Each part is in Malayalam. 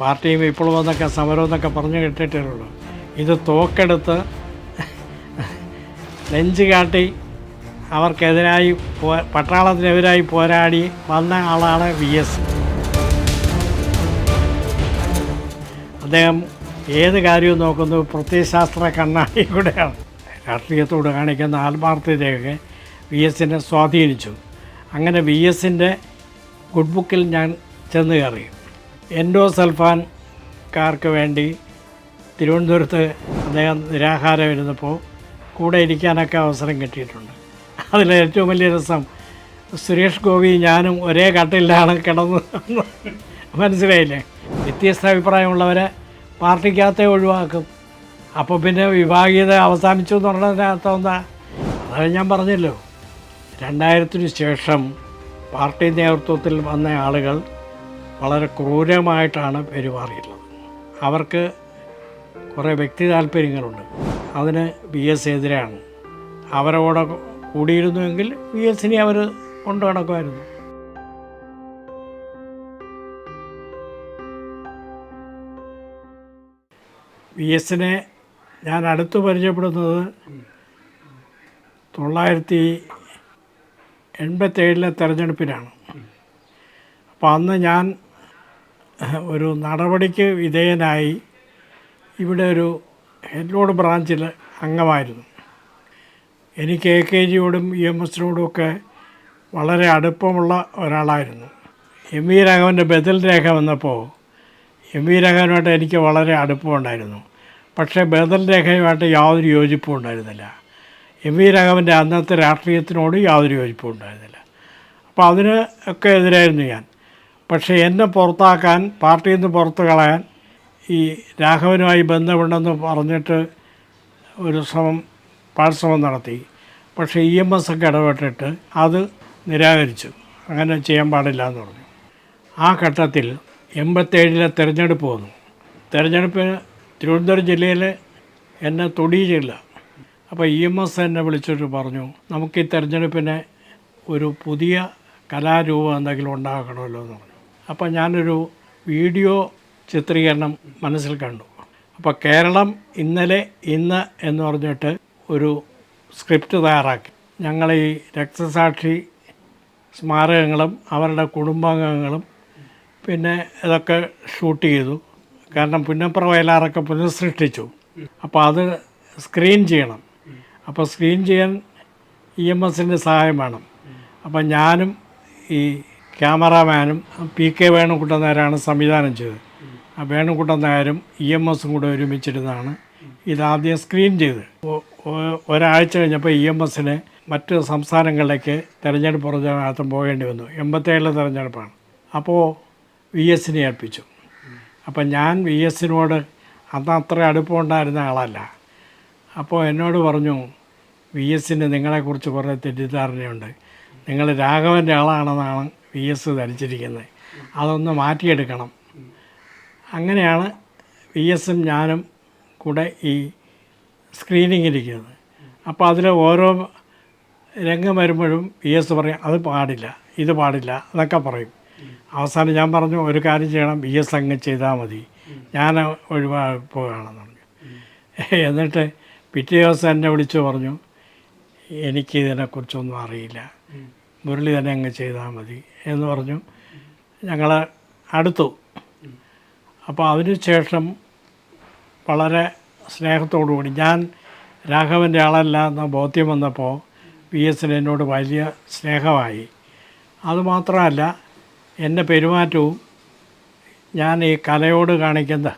പാർട്ടിയും വിപ്ലവം എന്നൊക്കെ സമരം എന്നൊക്കെ പറഞ്ഞ് കേട്ടിട്ടുള്ളൂ ഇത് തോക്കെടുത്ത് നെഞ്ച് കാട്ടി അവർക്കെതിരായി പോ പട്ടാളത്തിനെതിരായി പോരാടി വന്ന ആളാണ് വി എസ്. അദ്ദേഹം ഏത് കാര്യവും നോക്കുന്നു പ്രത്യയശാസ്ത്ര കണ്ണാടി കൂടെയാണ്. രാഷ്ട്രീയത്തോട് കാണിക്കുന്ന ആത്മാർത്ഥതയൊക്കെ വി എസിനെ സ്വാധീനിച്ചു. അങ്ങനെ വി എസിന്റെ ഗുഡ് ബുക്കിൽ ഞാൻ ചെന്ന് കയറി. എൻഡോ സൽഫാൻകാർക്ക് വേണ്ടി തിരുവനന്തപുരത്ത് അദ്ദേഹം നിരാഹാരം ഇരുന്നപ്പോൾ കൂടെ ഇരിക്കാനൊക്കെ അവസരം കിട്ടിയിട്ടുണ്ട്. അതിൽ ഏറ്റവും വലിയ രസം സുരേഷ് ഗോപി ഞാനും ഒരേ കട്ടിലാണ് കിടന്നു മനസ്സിലായില്ലേ? വ്യത്യസ്ത അഭിപ്രായമുള്ളവരെ പാർട്ടിക്കകത്തെ ഒഴിവാക്കും. അപ്പോൾ പിന്നെ വിഭാഗീയത അവസാനിച്ചു എന്ന് പറഞ്ഞതിനകത്ത് എന്താ? അത് ഞാൻ പറഞ്ഞല്ലോ. രണ്ടായിരത്തിന് ശേഷം പാർട്ടി നേതൃത്വത്തിൽ വന്ന ആളുകൾ വളരെ ക്രൂരമായിട്ടാണ് പെരുമാറിയിട്ടുള്ളത്. അവർക്ക് കുറേ വ്യക്തി താല്പര്യങ്ങളുണ്ട്. അതിന് ബി എസ് എതിരാണ്. അവരോടെ കൂടിയിരുന്നുവെങ്കിൽ ബി എസിനെ അവർ കൊണ്ടു നടക്കുമായിരുന്നു. വി എസിനെ ഞാൻ അടുത്ത് പരിചയപ്പെടുന്നത് തൊള്ളായിരത്തി എൺപത്തേഴിലെ തെരഞ്ഞെടുപ്പിനാണ്. അപ്പോൾ അന്ന് ഞാൻ ഒരു നടപടിക്ക് വിധേയനായി ഇവിടെ ഒരു ഹെഡ്ലോഡ് ബ്രാഞ്ചിൽ അംഗമായിരുന്നു. എനിക്ക് എ കെ ജിയോടും ഇ എം എസിനോടും ഒക്കെ വളരെ അടുപ്പമുള്ള ഒരാളായിരുന്നു. എം വി രാഘവന്റെ ബദൽ രേഖ വന്നപ്പോൾ എം വി രാഘവനുമായിട്ട് എനിക്ക് വളരെ അടുപ്പമുണ്ടായിരുന്നു. പക്ഷേ ബദൽ രേഖയുമായിട്ട് യാതൊരു യോജിപ്പും ഉണ്ടായിരുന്നില്ല. എം വി രാഘവന്റെ അന്നത്തെ രാഷ്ട്രീയത്തിനോട് യാതൊരു യോജിപ്പും ഉണ്ടായിരുന്നില്ല. അപ്പോൾ അതിന് ഒക്കെ എതിരായിരുന്നു ഞാൻ. പക്ഷേ എന്നെ പുറത്താക്കാൻ പാർട്ടിയിൽ നിന്ന് പുറത്ത് കളയാൻ ഈ രാഘവനുമായി ബന്ധമുണ്ടെന്ന് പറഞ്ഞിട്ട് ഒരു ശ്രമം പാഴ്ശ്രമം നടത്തി. പക്ഷേ ഇ എം എസ് ഒക്കെ ഇടപെട്ടിട്ട് അത് നിരാകരിച്ചു. അങ്ങനെ ചെയ്യാൻ പാടില്ല എന്ന് പറഞ്ഞു. ആ ഘട്ടത്തിൽ എൺപത്തേഴിലെ തിരഞ്ഞെടുപ്പ് വന്നു. തിരഞ്ഞെടുപ്പിന് തിരുവനന്തപുരം ജില്ലയിൽ എന്നെ തൊടിയില്ല അപ്പോൾ ഇ എം എസ് എന്നെ വിളിച്ചിട്ട് പറഞ്ഞു നമുക്ക് ഈ തിരഞ്ഞെടുപ്പിനെ ഒരു പുതിയ കലാരൂപം എന്തെങ്കിലും ഉണ്ടാക്കണമല്ലോ എന്ന് പറഞ്ഞു. അപ്പോൾ ഞാനൊരു വീഡിയോ ചിത്രീകരണം മനസ്സിൽ കണ്ടു. അപ്പോൾ കേരളം ഇന്നലെ ഇന്ന് എന്ന് പറഞ്ഞിട്ട് ഒരു സ്ക്രിപ്റ്റ് തയ്യാറാക്കി. ഞങ്ങൾ ഈ രക്തസാക്ഷി സ്മാരകങ്ങളും അവരുടെ കുടുംബാംഗങ്ങളും പിന്നെ ഇതൊക്കെ ഷൂട്ട് ചെയ്തു. കാരണം പുന്നപ്ര വയലാറൊക്കെ പുനഃസൃഷ്ടിച്ചു. അപ്പോൾ അത് സ്ക്രീൻ ചെയ്യണം. അപ്പോൾ സ്ക്രീൻ ചെയ്യാൻ ഇ എം എസിന്റെ സഹായം വേണം. അപ്പം ഞാനും ഈ ക്യാമറാമാനും പി കെ വേണുകുട്ടൻ നായരാണ് സംവിധാനം ചെയ്തത്. ആ വേണുകുട്ടൻ നായരും ഇ എം എസും കൂടെ ഒരുമിച്ചിരുന്നാണ് ഇതാദ്യം സ്ക്രീൻ ചെയ്ത് ഒരാഴ്ച കഴിഞ്ഞപ്പോൾ ഇ എം എസിന് മറ്റ് സംസ്ഥാനങ്ങളിലേക്ക് തെരഞ്ഞെടുപ്പ് പ്രചരണാർത്ഥം പോകേണ്ടി വന്നു. എൺപത്തേഴിലെ തെരഞ്ഞെടുപ്പാണ്. അപ്പോൾ വി എസിനെ ഏൽപ്പിച്ചു. അപ്പം ഞാൻ വി എസിനോട് അന്ന് അത്ര അടുപ്പമുണ്ടായിരുന്ന ആളല്ല. അപ്പോൾ എന്നോട് പറഞ്ഞു വി എസിന് നിങ്ങളെക്കുറിച്ച് കുറേ തെറ്റിദ്ധാരണയുണ്ട്. നിങ്ങൾ രാഘവന്റെ ആളാണെന്നാണ് വി എസ് ധരിച്ചിരിക്കുന്നത്. അതൊന്ന് മാറ്റിയെടുക്കണം. അങ്ങനെയാണ് വി എസും ഞാനും കൂടെ ഈ സ്ക്രീനിങ്ങിരിക്കുന്നത് അപ്പോൾ അതിൽ ഓരോ രംഗം വരുമ്പോഴും വി എസ് പറയും അത് പാടില്ല ഇത് പാടില്ല എന്നൊക്കെ പറയും. അവസാനം ഞാൻ പറഞ്ഞു ഒരു കാര്യം ചെയ്യണം വി എസ് അങ്ങ് ചെയ്താൽ മതി. ഞാൻ ഒഴിവാക്കുകയാണെന്ന് പറഞ്ഞു. എന്നിട്ട് പിറ്റേ ദിവസം എന്നെ വിളിച്ചു പറഞ്ഞു എനിക്ക് ഇതിനെക്കുറിച്ചൊന്നും അറിയില്ല. മുരളി തന്നെ അങ്ങ് ചെയ്താൽ മതി. എന്ന് പറഞ്ഞു. ഞങ്ങൾ അടുത്തു. അപ്പോൾ അതിനുശേഷം വളരെ സ്നേഹത്തോടു കൂടി ഞാൻ രാഘവന്റെ ആളല്ല എന്ന ബോധ്യം വന്നപ്പോൾ പി എസിന് എന്നോട് വലിയ സ്നേഹമായി. അതുമാത്രമല്ല എന്റെ പെരുമാറ്റവും ഞാൻ ഈ കലയോട് കാണിക്കുന്ന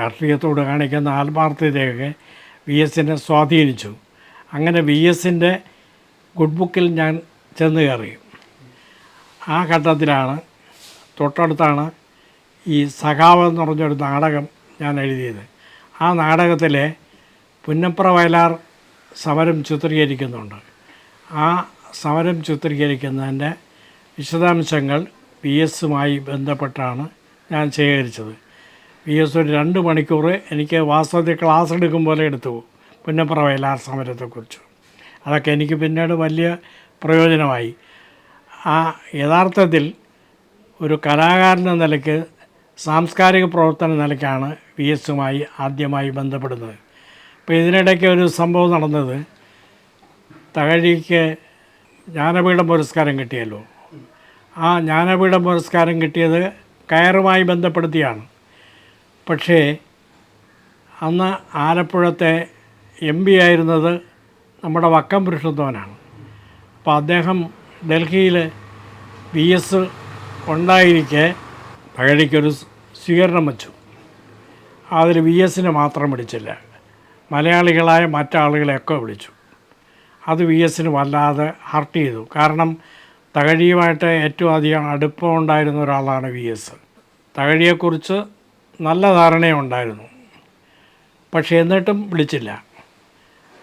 രാഷ്ട്രീയത്തോട് കാണിക്കുന്ന ആത്മാർത്ഥതയൊക്കെ വി എസിനെ സ്വാധീനിച്ചു. അങ്ങനെ വി എസിന്റെ ഗുഡ് ബുക്കിൽ ഞാൻ ചെന്ന് കയറി. ആ ഘട്ടത്തിലാണ് തൊട്ടടുത്താണ് ഈ സഖാവ് എന്ന് പറഞ്ഞൊരു നാടകം ഞാൻ എഴുതിയത്. ആ നാടകത്തിലെ പുന്നപ്ര വയലാർ സമരം ചിത്രീകരിക്കുന്നുണ്ട്. ആ സമരം ചിത്രീകരിക്കുന്നതിന്റെ വിശദാംശങ്ങൾ പി എസുമായി ബന്ധപ്പെട്ടാണ് ഞാൻ ശേഖരിച്ചത്. പി എസ് ഒരു രണ്ട് മണിക്കൂർ എനിക്ക് വാസ്തവത്തിൽ ക്ലാസ് എടുക്കും പോലെ എടുത്തു പുന്നപ്ര വയലാർ സമരത്തെക്കുറിച്ച്. അതൊക്കെ എനിക്ക് പിന്നീട് വലിയ പ്രയോജനമായി. ആ യഥാർത്ഥത്തിൽ ഒരു കലാകാരൻ എന്ന നിലയ്ക്ക് സാംസ്കാരിക പ്രവർത്തന നിലയ്ക്കാണ് വി എസുമായി ആദ്യമായി ബന്ധപ്പെടുന്നത്. അപ്പോൾ ഇതിനിടയ്ക്ക് ഒരു സംഭവം നടന്നത്. തകഴിക്ക് ജ്ഞാനപീഠം പുരസ്കാരം കിട്ടിയല്ലോ. ആ ജ്ഞാനപീഠം പുരസ്കാരം കിട്ടിയത് കയറുമായി ബന്ധപ്പെടുത്തിയാണ്. പക്ഷേ അന്ന് ആലപ്പുഴത്തെ എം പി ആയിരുന്നത് നമ്മുടെ വക്കം പുരുഷത്തോനാണ് അപ്പോൾ അദ്ദേഹം ഡൽഹിയിൽ വി എസ് ഉണ്ടായിരിക്കെ പഴനിക്കൊരു സ്വീകരണം വച്ചു. അതിൽ വി എസിനെ മാത്രം വിളിച്ചില്ല മലയാളികളായ മറ്റാളുകളെയൊക്കെ വിളിച്ചു. അത് വി എസിന് വല്ലാതെ ഹർട്ട് ചെയ്തു. കാരണം തകഴിയുമായിട്ട് ഏറ്റവും അധികം അടുപ്പം ഉണ്ടായിരുന്ന ഒരാളാണ് വി എസ് തകഴിയെക്കുറിച്ച് നല്ല ധാരണയുണ്ടായിരുന്നു. പക്ഷേ എന്നിട്ടും വിളിച്ചില്ല.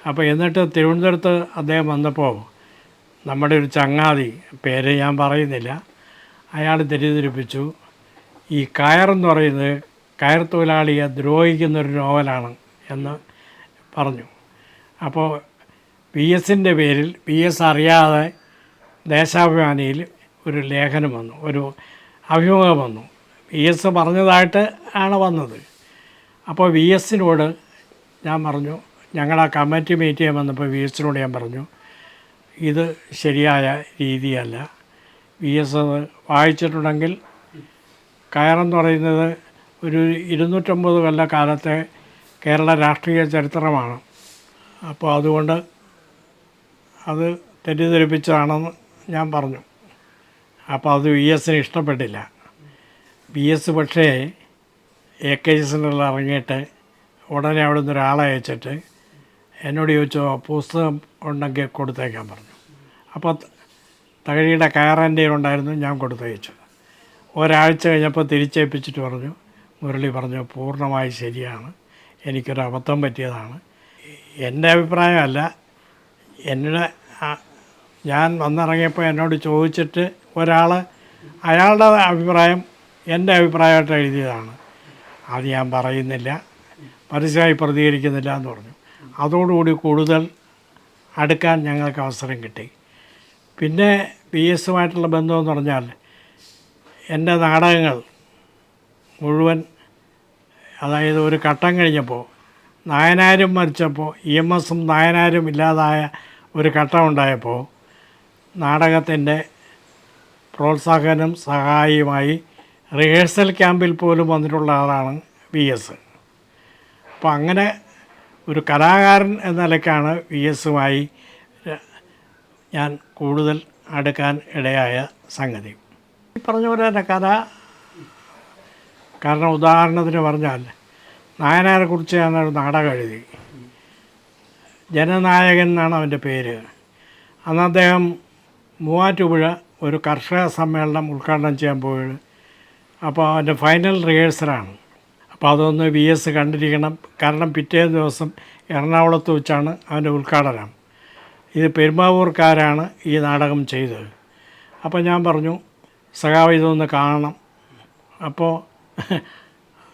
അപ്പോൾ എന്നിട്ട് തിരുവനന്തപുരത്ത് അദ്ദേഹം വന്നപ്പോൾ നമ്മുടെ ഒരു ചങ്ങാതി പേര് ഞാൻ പറയുന്നില്ല. അയാൾ തെറ്റിദ്ധരിപ്പിച്ചു. ഈ കയറെന്ന് പറയുന്നത് കയർ തൊഴിലാളിയെ ദ്രോഹിക്കുന്നൊരു നോവലാണ് എന്ന് പറഞ്ഞു. അപ്പോൾ പി എസിന്റെ പേരിൽ പി എസ് അറിയാതെ ദേശാഭിമാനിയിൽ ഒരു ലേഖനം വന്നു ഒരു അഭിമുഖം വന്നു. പി എസ് പറഞ്ഞതായിട്ട് ആണ് വന്നത്. അപ്പോൾ വി എസിനോട് ഞാൻ പറഞ്ഞു ഞങ്ങളുടെ കമ്മിറ്റി മീറ്റ് ചെയ്യാൻ വന്നപ്പോൾ വി എസിനോട് ഞാൻ പറഞ്ഞു ഇത് ശരിയായ രീതിയല്ല. വി എസ് അത് വായിച്ചിട്ടുണ്ടെങ്കിൽ കയറെന്ന് പറയുന്നത് ഒരു ഇരുന്നൂറ്റമ്പത് കൊല്ല കാലത്തെ കേരള രാഷ്ട്രീയ ചരിത്രമാണ്. അപ്പോൾ അതുകൊണ്ട് അത് തെറ്റിദ്ധരിപ്പിച്ചതാണെന്ന് ഞാൻ പറഞ്ഞു. അപ്പോൾ അത് വി എസിന് ഇഷ്ടപ്പെട്ടില്ല. വി എസ് പക്ഷേ എ കെ എസിനുള്ള ഇറങ്ങിയിട്ട് ഉടനെ അവിടെ ഒരാളെ അയച്ചിട്ട് എന്നോട് ചോദിച്ചു "ആ പുസ്തകം ഉണ്ടെങ്കിൽ കൊടുത്തേക്കാൻ പറഞ്ഞു. അപ്പോൾ തകഴിയുടെ കയറന്റെ ഉണ്ടായിരുന്നു ഞാൻ കൊടുത്തയച്ചു ഒരാഴ്ച കഴിഞ്ഞപ്പോൾ തിരിച്ചേൽപ്പിച്ചിട്ട് പറഞ്ഞു മുരളി പറഞ്ഞു പൂർണമായി ശരിയാണ്. എനിക്കൊരു അബദ്ധം പറ്റിയതാണ്. എന്റെ അഭിപ്രായമല്ല. എന്നെ ഞാൻ വന്നിറങ്ങിയപ്പോൾ എന്നോട് ചോദിച്ചിട്ട് ഒരാൾ അയാളുടെ അഭിപ്രായം എന്റെ അഭിപ്രായമായിട്ട് എഴുതിയതാണ്. അത് ഞാൻ പറയുന്നില്ല. പരസ്യമായി പ്രതികരിക്കുന്നില്ല എന്ന് പറഞ്ഞു. അതോടുകൂടി കൂടുതൽ അടുക്കാൻ ഞങ്ങൾക്ക് അവസരം കിട്ടി. പിന്നെ പി എസുമായിട്ടുള്ള ബന്ധമെന്ന് പറഞ്ഞാൽ എന്റെ നാടകങ്ങൾ മുഴുവൻ അതായത് ഒരു ഘട്ടം കഴിഞ്ഞപ്പോൾ നായനാരും മരിച്ചപ്പോൾ ഇ എം എസും നായനാരും ഇല്ലാതായ ഒരു ഘട്ടം ഉണ്ടായപ്പോൾ നാടകത്തിന്റെ പ്രോത്സാഹനം സഹായിയുമായി റിഹേഴ്സൽ ക്യാമ്പിൽ പോലും വന്നിട്ടുള്ള ആളാണ് വി എസ്. അപ്പോൾ അങ്ങനെ ഒരു കലാകാരൻ എന്ന നിലയ്ക്കാണ് വി എസുമായി ഞാൻ കൂടുതൽ അടുക്കാൻ ഇടയായ സംഗതി. ഈ പറഞ്ഞ പോലെ തന്നെ കഥ കാരണം ഉദാഹരണത്തിന് പറഞ്ഞാൽ നായനാരെ കുറിച്ച് ഞാൻ ഒരു നാടകം എഴുതി. ജനനായകൻ എന്നാണ് അവന്റെ പേര്. അന്ന് അദ്ദേഹം മൂവാറ്റുപുഴ ഒരു കർഷക സമ്മേളനം ഉദ്ഘാടനം ചെയ്യാൻ പോയത് അപ്പോൾ അവന്റെ ഫൈനൽ റിഹേഴ്സലാണ്. അപ്പോൾ അതൊന്ന് വി എസ് കണ്ടിരിക്കണം. കാരണം പിറ്റേ ദിവസം എറണാകുളത്ത് വെച്ചാണ് അവന്റെ ഉദ്ഘാടനം. ഇത് പെരുമ്പാവൂർക്കാരാണ് ഈ നാടകം ചെയ്തത്. അപ്പോൾ ഞാൻ പറഞ്ഞു സഖാവ് ഇതൊന്ന് കാണണം. അപ്പോൾ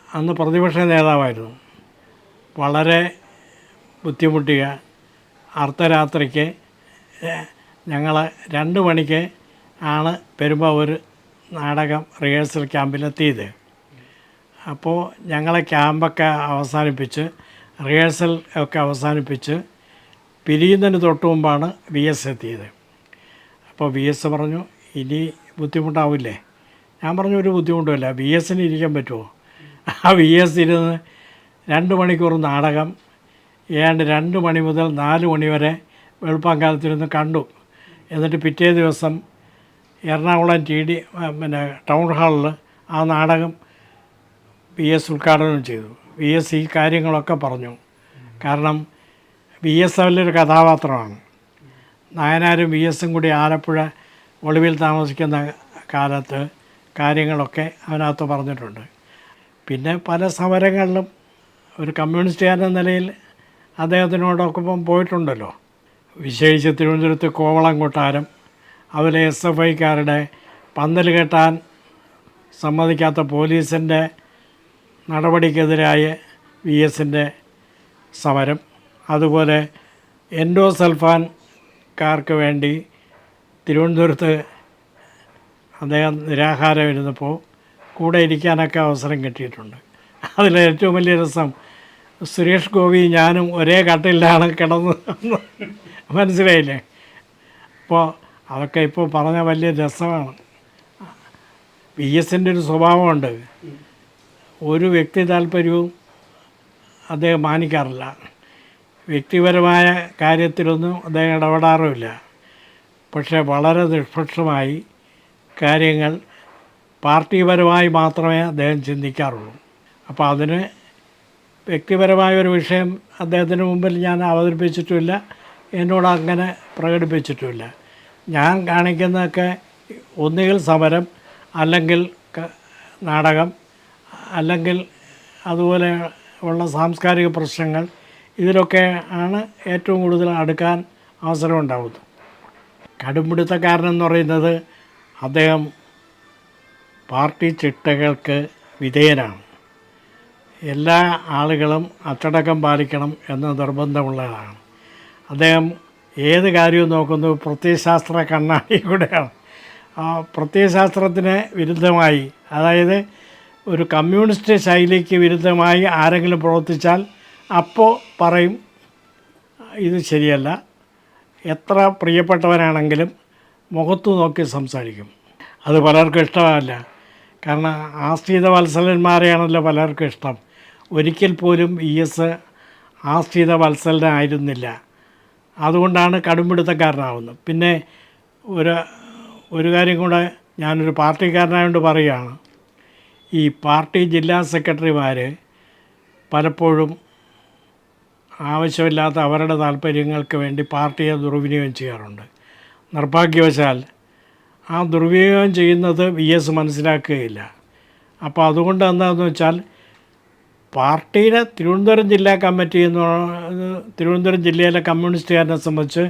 അന്ന് പ്രതിപക്ഷ നേതാവായിരുന്നു. വളരെ ബുദ്ധിമുട്ടിയ അർദ്ധരാത്രിക്ക് ഞങ്ങൾ രണ്ട് മണിക്ക് ആണ് പെരുമ്പാവൂർ നാടകം റിഹേഴ്സൽ ക്യാമ്പിലെത്തിയത്. അപ്പോൾ ഞങ്ങളെ ക്യാമ്പൊക്കെ അവസാനിപ്പിച്ച് റിഹേഴ്സൽ ഒക്കെ അവസാനിപ്പിച്ച് പിരിയുന്നതിന് തൊട്ട് മുമ്പാണ് വി എസ് എത്തിയത്. അപ്പോൾ വി എസ് പറഞ്ഞു ഇനി ബുദ്ധിമുട്ടാവില്ലേ? ഞാൻ പറഞ്ഞു ഒരു ബുദ്ധിമുട്ടുമില്ല. വി എസിന് ഇരിക്കാൻ പറ്റുമോ? ആ വി എസ് ഇരുന്ന് രണ്ട് മണിക്കൂർ നാടകം ഏതാണ്ട് രണ്ട് മണി മുതൽ നാല് മണി വരെ വെളുപ്പാങ്കാലത്തിരുന്ന് കണ്ടു. എന്നിട്ട് പിറ്റേ ദിവസം എറണാകുളം ടി ഡി പിന്നെ ടൗൺ ഹാളിൽ ആ നാടകം വി എസ് ഉദ്ഘാടനം ചെയ്തു. വി എസ് ഈ കാര്യങ്ങളൊക്കെ പറഞ്ഞു. കാരണം വി എസ് വലിയൊരു കഥാപാത്രമാണ്. നായനാരും വി എസും കൂടി ആലപ്പുഴ ഒളിവിൽ താമസിക്കുന്ന കാലത്ത് കാര്യങ്ങളൊക്കെ അതിനകത്ത് പറഞ്ഞിട്ടുണ്ട്. പിന്നെ പല സമരങ്ങളിലും ഒരു കമ്മ്യൂണിസ്റ്റുകാരൻ നിലയിൽ അദ്ദേഹത്തിനോടൊപ്പം പോയിട്ടുണ്ടല്ലോ. വിശേഷിച്ച് തിരുവനന്തപുരത്ത് കോവളം കൊട്ടാരം അതിലെ എസ് എഫ് ഐക്കാരുടെ പന്തൽ കെട്ടാൻ സമ്മതിക്കാത്ത പോലീസിന്റെ നടപടിക്കെതിരായ വി എസിന്റെ സമരം. അതുപോലെ എൻഡോ സൽഫാൻകാർക്ക് വേണ്ടി തിരുവനന്തപുരത്ത് അദ്ദേഹം നിരാഹാരം ഇരുന്നപ്പോൾ കൂടെ ഇരിക്കാനൊക്കെ അവസരം കിട്ടിയിട്ടുണ്ട്. അതിൽ ഏറ്റവും വലിയ രസം സുരേഷ് ഗോപി ഞാനും ഒരേ കട്ടിലാണ് കിടന്ന് മനസ്സിലായില്ലേ? അപ്പോൾ അതൊക്കെ ഇപ്പോൾ പറഞ്ഞ വലിയ രസമാണ്. വി എസിന്റെ ഒരു സ്വഭാവമുണ്ട്. ഒരു വ്യക്തി താല്പര്യവും അദ്ദേഹം മാനിക്കാറില്ല. വ്യക്തിപരമായ കാര്യത്തിലൊന്നും അദ്ദേഹം ഇടപെടാറുമില്ല. പക്ഷേ വളരെ നിഷ്പക്ഷമായി കാര്യങ്ങൾ പാർട്ടിപരമായി മാത്രമേ അദ്ദേഹം ചിന്തിക്കാറുള്ളൂ. അപ്പോൾ അതിന് വ്യക്തിപരമായ ഒരു വിഷയം അദ്ദേഹത്തിന് മുമ്പിൽ ഞാൻ അവതരിപ്പിച്ചിട്ടുമില്ല. എന്നോട് അങ്ങനെ പ്രകടിപ്പിച്ചിട്ടുമില്ല. ഞാൻ കാണിക്കുന്നതൊക്കെ ഒന്നുകിൽ സമരം അല്ലെങ്കിൽ നാടകം അല്ലെങ്കിൽ അതുപോലെ ഉള്ള സാംസ്കാരിക പ്രശ്നങ്ങൾ ഇതിലൊക്കെ ആണ് ഏറ്റവും കൂടുതൽ അടുക്കാൻ അവസരം ഉണ്ടാകുന്നത് കടുംപിടുത്തക്കാരനെന്ന് പറയുന്നത് അദ്ദേഹം പാർട്ടി ചിട്ടകൾക്ക് വിധേയനാണ്. എല്ലാ ആളുകളും അച്ചടക്കം പാലിക്കണം എന്ന നിർബന്ധമുള്ളതാണ്. അദ്ദേഹം ഏത് കാര്യവും നോക്കുന്നത് പ്രത്യയശാസ്ത്ര കണ്ണാടി കൂടെയാണ്. ആ പ്രത്യയശാസ്ത്രത്തിന് വിരുദ്ധമായി അതായത് ഒരു കമ്മ്യൂണിസ്റ്റ് ശൈലിക്ക് വിരുദ്ധമായി ആരെങ്കിലും പ്രവർത്തിച്ചാൽ അപ്പോൾ പറയും ഇത് ശരിയല്ല. എത്ര പ്രിയപ്പെട്ടവരാണെങ്കിലും മുഖത്തു നോക്കി സംസാരിക്കും. അത് പലർക്കും ഇഷ്ടമല്ല. കാരണം ആശ്രിത വത്സലന്മാരെയാണല്ലോ പലർക്കും ഇഷ്ടം. ഒരിക്കൽ പോലും ഇ എസ് ആശ്രിത വത്സലനായിരുന്നില്ല. അതുകൊണ്ടാണ് കടുംപിടുത്തക്കാരനാവുന്നത്. പിന്നെ ഒരു ഒരു കാര്യം കൂടെ ഞാനൊരു പാർട്ടിക്കാരനായതുകൊണ്ട് പറയുകയാണ്. ഈ പാർട്ടി ജില്ലാ സെക്രട്ടറിമാർ പലപ്പോഴും ആവശ്യമില്ലാത്ത അവരുടെ താല്പര്യങ്ങൾക്ക് വേണ്ടി പാർട്ടിയെ ദുർവിനിയോഗം ചെയ്യാറുണ്ട്. നിർഭാഗ്യവശാൽ ആ ദുർവിനിയോഗം ചെയ്യുന്നത് വി എസ് മനസ്സിലാക്കുകയില്ല. അപ്പോൾ അതുകൊണ്ട് എന്താണെന്ന് വെച്ചാൽ പാർട്ടിയുടെ തിരുവനന്തപുരം ജില്ലാ കമ്മിറ്റി എന്ന് തിരുവനന്തപുരം ജില്ലയിലെ കമ്മ്യൂണിസ്റ്റുകാരനെ സംബന്ധിച്ച്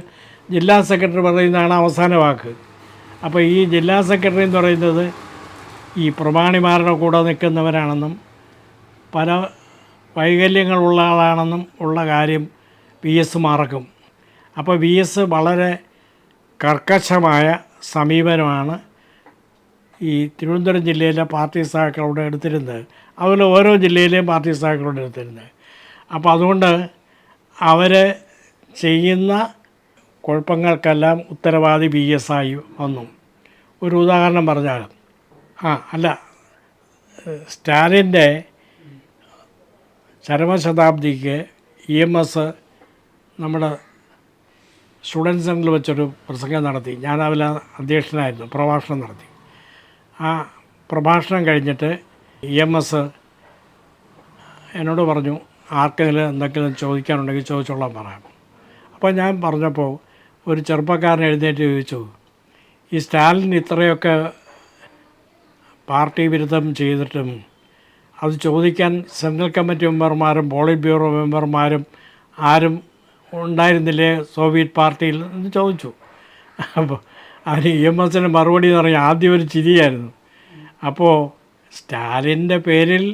ജില്ലാ സെക്രട്ടറി പറയുന്നതാണ് അവസാന വാക്ക്. അപ്പോൾ ഈ ജില്ലാ സെക്രട്ടറി എന്ന് പറയുന്നത് ഈ പ്രമാണിമാരുടെ കൂടെ നിൽക്കുന്നവരാണെന്നും പല വൈകല്യങ്ങളുള്ള ആളാണെന്നും ഉള്ള കാര്യം വി എസ് മറക്കും. അപ്പോൾ വി എസ് വളരെ കർക്കശമായ സമീപനമാണ് ഈ തിരുവനന്തപുരം ജില്ലയിലെ പാർട്ടി സഹാക്കളോട് എടുത്തിരുന്നത് അതുപോലെ ഓരോ ജില്ലയിലെയും പാർട്ടി സഹാക്കളോട് എടുത്തിരുന്നത് അപ്പോൾ അതുകൊണ്ട് അവർ ചെയ്യുന്ന കുഴപ്പങ്ങൾക്കെല്ലാം ഉത്തരവാദി ബി എസ് ആയി വന്നു. ഒരു ഉദാഹരണം പറഞ്ഞാൽ ആ അല്ല. സ്റ്റാലിന്റെ ചരമശതാബ്ദിക്ക് ഇ എം എസ് നമ്മുടെ സ്റ്റുഡൻസ് സെന്ററിൽ വെച്ചൊരു പ്രസംഗം നടത്തി. ഞാൻ അതിൽ അധ്യക്ഷനായിരുന്നു പ്രഭാഷണം നടത്തി. ആ പ്രഭാഷണം കഴിഞ്ഞിട്ട് ഇ എം എസ് എന്നോട് പറഞ്ഞു ആർക്കെങ്കിലും എന്തെങ്കിലും ചോദിക്കാനുണ്ടെങ്കിൽ ചോദിച്ചോളാൻ പറയാം. അപ്പോൾ ഞാൻ പറഞ്ഞപ്പോൾ ഒരു ചെറുപ്പക്കാരൻ എഴുന്നേറ്റ് ചോദിച്ചു ഈ സ്റ്റാലിൻ ഇത്രയൊക്കെ പാർട്ടി വിരുദ്ധം ചെയ്തിട്ടും അത് ചോദിക്കാൻ സെൻട്രൽ കമ്മിറ്റി മെമ്പർമാരും പോളിറ്റ് ബ്യൂറോ മെമ്പർമാരും ആരും ഉണ്ടായിരുന്നില്ലേ സോവിയറ്റ് പാർട്ടിയിൽ എന്ന് ചോദിച്ചു. അപ്പോൾ അതിന് ഇ എം എസിന് മറുപടി എന്ന് പറഞ്ഞാൽ ആദ്യം ഒരു ചിരിയായിരുന്നു. അപ്പോൾ സ്റ്റാലിന്റെ പേരിൽ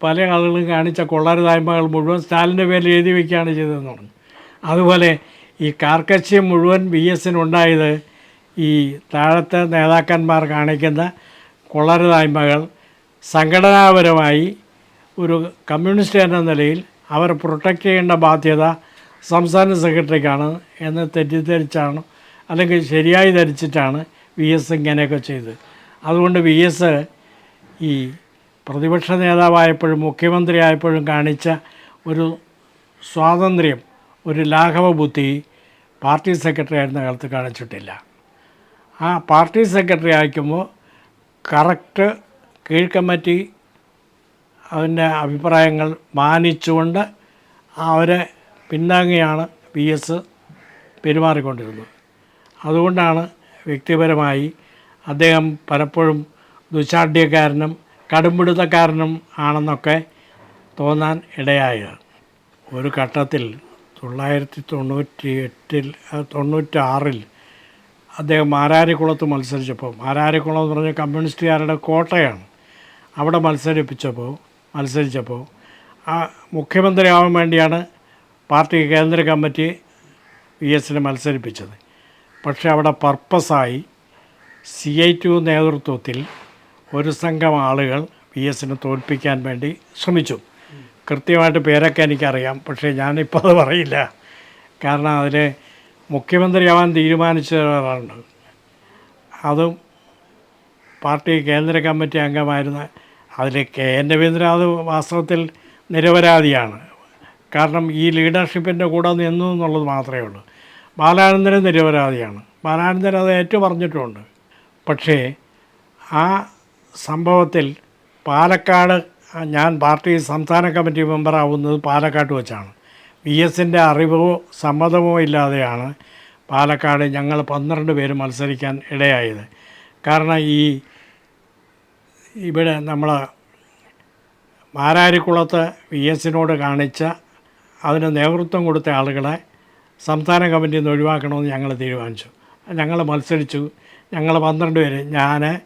പല ആളുകളും കാണിച്ച കൊള്ളരുതായ്മകൾ മുഴുവൻ സ്റ്റാലിന്റെ പേരിൽ എഴുതി വയ്ക്കുകയാണ് ചെയ്തതെന്ന് പറഞ്ഞു. അതുപോലെ ഈ കാർക്കശ്യം മുഴുവൻ ബി എസിനുണ്ടായത് ഈ താഴത്തെ നേതാക്കന്മാർ കാണിക്കുന്ന കൊള്ളരുതായ്മകൾ സംഘടനാപരമായി ഒരു കമ്മ്യൂണിസ്റ്റ് എന്ന നിലയിൽ അവർ പ്രൊട്ടക്റ്റ് ചെയ്യേണ്ട ബാധ്യത സംസ്ഥാന സെക്രട്ടറിക്കാണ് എന്ന് തെറ്റിദ്ധരിച്ചാണ് അല്ലെങ്കിൽ ശരിയായി ധരിച്ചിട്ടാണ് വി എസ് ഇങ്ങനെയൊക്കെ ചെയ്തത്. അതുകൊണ്ട് വി എസ് ഈ പ്രതിപക്ഷ നേതാവായപ്പോഴും മുഖ്യമന്ത്രി ആയപ്പോഴും കാണിച്ച ഒരു സ്വാതന്ത്ര്യം ഒരു ലാഘവ ബുദ്ധി പാർട്ടി സെക്രട്ടറി ആയിരുന്ന കാലത്ത് കാണിച്ചിട്ടില്ല. ആ പാർട്ടി സെക്രട്ടറി അയക്കുമ്പോൾ കറക്റ്റ് കീഴ്ക്കമ്മിറ്റി അതിന്റെ അഭിപ്രായങ്ങൾ മാനിച്ചുകൊണ്ട് അവരെ പിന്താങ്ങിയാണ് പി എസ് പെരുമാറിക്കൊണ്ടിരുന്നത്. അതുകൊണ്ടാണ് വ്യക്തിപരമായി അദ്ദേഹം പലപ്പോഴും ദുശാഠ്യക്കാരനും കടുംപിടുത്തക്കാരനും ആണെന്നൊക്കെ തോന്നാൻ ഇടയായത് ഒരു ഘട്ടത്തിൽ തൊള്ളായിരത്തി തൊണ്ണൂറ്റി എട്ടിൽ തൊണ്ണൂറ്റാറിൽ അദ്ദേഹം മാരാരിക്കുളത്ത് മത്സരിച്ചപ്പോൾ മാരാരിക്കുളം എന്ന് പറഞ്ഞാൽ കമ്മ്യൂണിസ്റ്റുകാരുടെ കോട്ടയാണ് അവിടെ മത്സരിപ്പിച്ചപ്പോൾ മത്സരിച്ചപ്പോൾ ആ മുഖ്യമന്ത്രിയാവാൻ വേണ്ടിയാണ് പാർട്ടി കേന്ദ്ര കമ്മിറ്റി വി എസിനെ മത്സരിപ്പിച്ചത്. പക്ഷേ അവിടെ പർപ്പസായി സി ഐ ടു നേതൃത്വത്തിൽ ഒരു സംഘം ആളുകൾ വി എസിനെ തോൽപ്പിക്കാൻ വേണ്ടി ശ്രമിച്ചു. കൃത്യമായിട്ട് പേരൊക്കെ എനിക്കറിയാം പക്ഷേ ഞാനിപ്പോൾ അത് പറയില്ല. കാരണം അതിൽ മുഖ്യമന്ത്രിയാവാൻ തീരുമാനിച്ച ഒരാളുണ്ട്. അതും പാർട്ടി കേന്ദ്ര കമ്മിറ്റി അംഗമായിരുന്ന അതിൽ കെ എൻ രവീന്ദ്രനാഥ് വാസ്തവത്തിൽ നിരപരാധിയാണ്. കാരണം ഈ ലീഡർഷിപ്പിന്റെ കൂടെ നിന്നു എന്നുള്ളത് മാത്രമേ ഉള്ളൂ. ബാലാനന്ദനും നിരപരാധിയാണ്. ബാലാനന്ദൻ അത് ഏറ്റവും പറഞ്ഞിട്ടുമുണ്ട് പക്ഷേ ആ സംഭവത്തിൽ പാലക്കാട് ഞാൻ പാർട്ടി സംസ്ഥാന കമ്മിറ്റി മെമ്പറാവുന്നത് പാലക്കാട്ട് വെച്ചാണ്. വി എസിന്റെ അറിവോ സമ്മതമോ ഇല്ലാതെയാണ് പാലക്കാട് ഞങ്ങൾ പന്ത്രണ്ട് പേര് മത്സരിക്കാൻ ഇടയായത്. കാരണം ഈ ഇവിടെ നമ്മൾ മാരാരിക്കുളത്ത് വി എസിനോട് കാണിച്ച അതിന് നേതൃത്വം കൊടുത്ത ആളുകളെ സംസ്ഥാന കമ്മിറ്റിയിൽ നിന്ന് ഒഴിവാക്കണമെന്ന് ഞങ്ങൾ തീരുമാനിച്ചു. ഞങ്ങൾ മത്സരിച്ചു. ഞങ്ങൾ പന്ത്രണ്ട് പേര്. ഞാൻ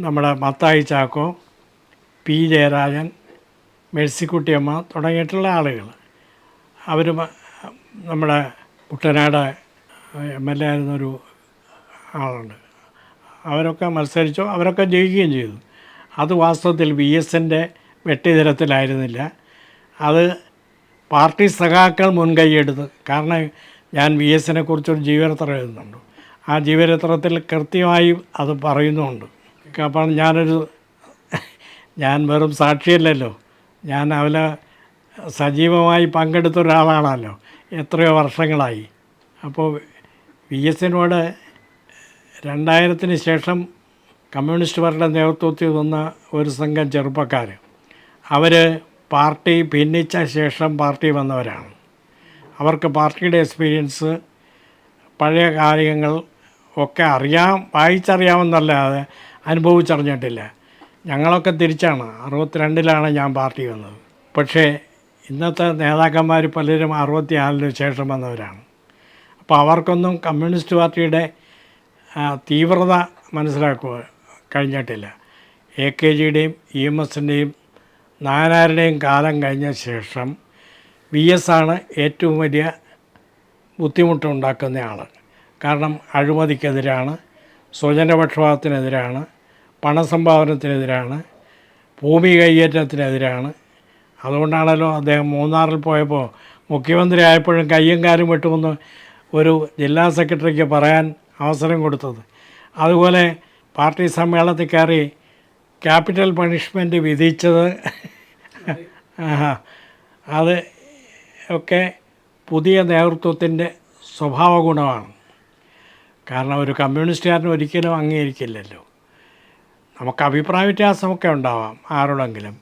നമ്മുടെ മത്തായി ചാക്കോ പി ജയരാജൻ മേഴ്സിക്കുട്ടിയമ്മ തുടങ്ങിയിട്ടുള്ള ആളുകൾ. അവർ നമ്മുടെ കുട്ടനാട് എം എൽ എ ആയിരുന്നൊരു ആളുണ്ട്. അവരൊക്കെ മത്സരിച്ചു അവരൊക്കെ ജയിക്കുകയും ചെയ്തു. അത് വാസ്തവത്തിൽ വി എസിന്റെ വെട്ടിതരത്തിലായിരുന്നില്ല. അത് പാർട്ടി സഖാക്കൾ മുൻകൈയെടുത്ത് കാരണം ഞാൻ വി എസിനെ കുറിച്ചൊരു ജീവചരിത്രം എഴുതുന്നുണ്ട്. ആ ജീവരത്രത്തിൽ കൃത്യമായി അത് പറയുന്നുണ്ട്. അപ്പം ഞാനൊരു ഞാൻ വെറും സാക്ഷിയല്ലല്ലോ. ഞാൻ അവന് സജീവമായി പങ്കെടുത്ത ഒരാളാണല്ലോ. എത്രയോ വർഷങ്ങളായി. അപ്പോൾ വി എസിനോട് രണ്ടായിരത്തിന് ശേഷം കമ്മ്യൂണിസ്റ്റ് പാർട്ടിയുടെ നേതൃത്വത്തിൽ വന്ന ഒരു സംഘം ചെറുപ്പക്കാർ അവർ പാർട്ടി ഭിന്നിച്ച ശേഷം പാർട്ടി വന്നവരാണ്. അവർക്ക് പാർട്ടിയുടെ എക്സ്പീരിയൻസ് പഴയ കാര്യങ്ങൾ ഒക്കെ അറിയാം വായിച്ചറിയാമെന്നല്ലാതെ അനുഭവിച്ചറിഞ്ഞിട്ടില്ല. ഞങ്ങളൊക്കെ തിരിച്ചാണ്. അറുപത്തിരണ്ടിലാണ് ഞാൻ പാർട്ടി വന്നത്. പക്ഷേ ഇന്നത്തെ നേതാക്കന്മാർ പലരും അറുപത്തിയാറിന് ശേഷം വന്നവരാണ്. അപ്പോൾ അവർക്കൊന്നും കമ്മ്യൂണിസ്റ്റ് പാർട്ടിയുടെ തീവ്രത മനസ്സിലാക്കുക കഴിഞ്ഞിട്ടില്ല. എ കെ ജിയുടെയും ഇ എം എസിന്റെയും നായനാരുടെയും കാലം കഴിഞ്ഞ ശേഷം വി എസ് ആണ് ഏറ്റവും വലിയ ബുദ്ധിമുട്ടുണ്ടാക്കുന്ന ആൾ കാരണം അഴിമതിക്കെതിരാണ് സ്വജനപക്ഷപാതത്തിനെതിരാണ് പണസമ്പാദനത്തിനെതിരാണ് ഭൂമി കൈയേറ്റത്തിനെതിരാണ് അതുകൊണ്ടാണല്ലോ അദ്ദേഹം മൂന്നാറിൽ പോയപ്പോൾ മുഖ്യമന്ത്രി ആയപ്പോഴും കയ്യും കാലും വെട്ടുമെന്ന് ഒരു ജില്ലാ സെക്രട്ടറിക്ക് പറയാൻ അവസരം കൊടുത്തത്. അതുപോലെ പാർട്ടി സമ്മേളനത്തിൽ കയറി ക്യാപിറ്റൽ പണിഷ്മെന്റ് വിധിച്ചത്. അത് ഒക്കെ പുതിയ നേതൃത്വത്തിന്റെ സ്വഭാവ ഗുണമാണ് കാരണം ഒരു കമ്മ്യൂണിസ്റ്റുകാരൻ ഒരിക്കലും അംഗീകരിക്കില്ലല്ലോ. നമുക്ക് അഭിപ്രായ വ്യത്യാസമൊക്കെ ഉണ്ടാവാം ആരോടെങ്കിലും.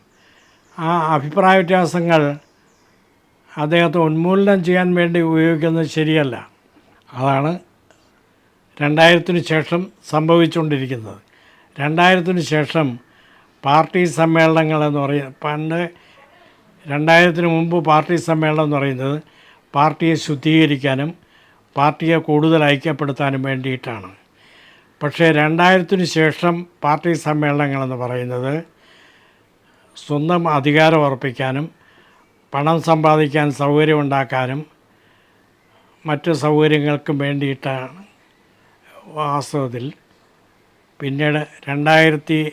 ആ അഭിപ്രായ വ്യത്യാസങ്ങൾ അദ്ദേഹത്തെ ഉന്മൂലനം ചെയ്യാൻ വേണ്ടി ഉപയോഗിക്കുന്നത് ശരിയല്ല. അതാണ് രണ്ടായിരത്തിന് ശേഷം സംഭവിച്ചുകൊണ്ടിരിക്കുന്നത്. രണ്ടായിരത്തിന് ശേഷം പാർട്ടി സമ്മേളനങ്ങൾ എന്ന് പറയുന്നത് പണ്ട് രണ്ടായിരത്തിന് മുമ്പ് പാർട്ടി സമ്മേളനം എന്ന് പറയുന്നത് പാർട്ടിയെ ശുദ്ധീകരിക്കാനും പാർട്ടിയെ കൂടുതൽ ഐക്യപ്പെടുത്താനും വേണ്ടിയിട്ടാണ്. പക്ഷേ രണ്ടായിരത്തിന് ശേഷം പാർട്ടി സമ്മേളനങ്ങളെന്ന് പറയുന്നത് സ്വന്തം അധികാരം ഉറപ്പിക്കാനും പണം സമ്പാദിക്കാൻ സൗകര്യമുണ്ടാക്കാനും മറ്റ് സൗകര്യങ്ങൾക്കും വേണ്ടിയിട്ടാണ് വാസ്തവത്തിൽ. പിന്നീട് രണ്ടായിരത്തി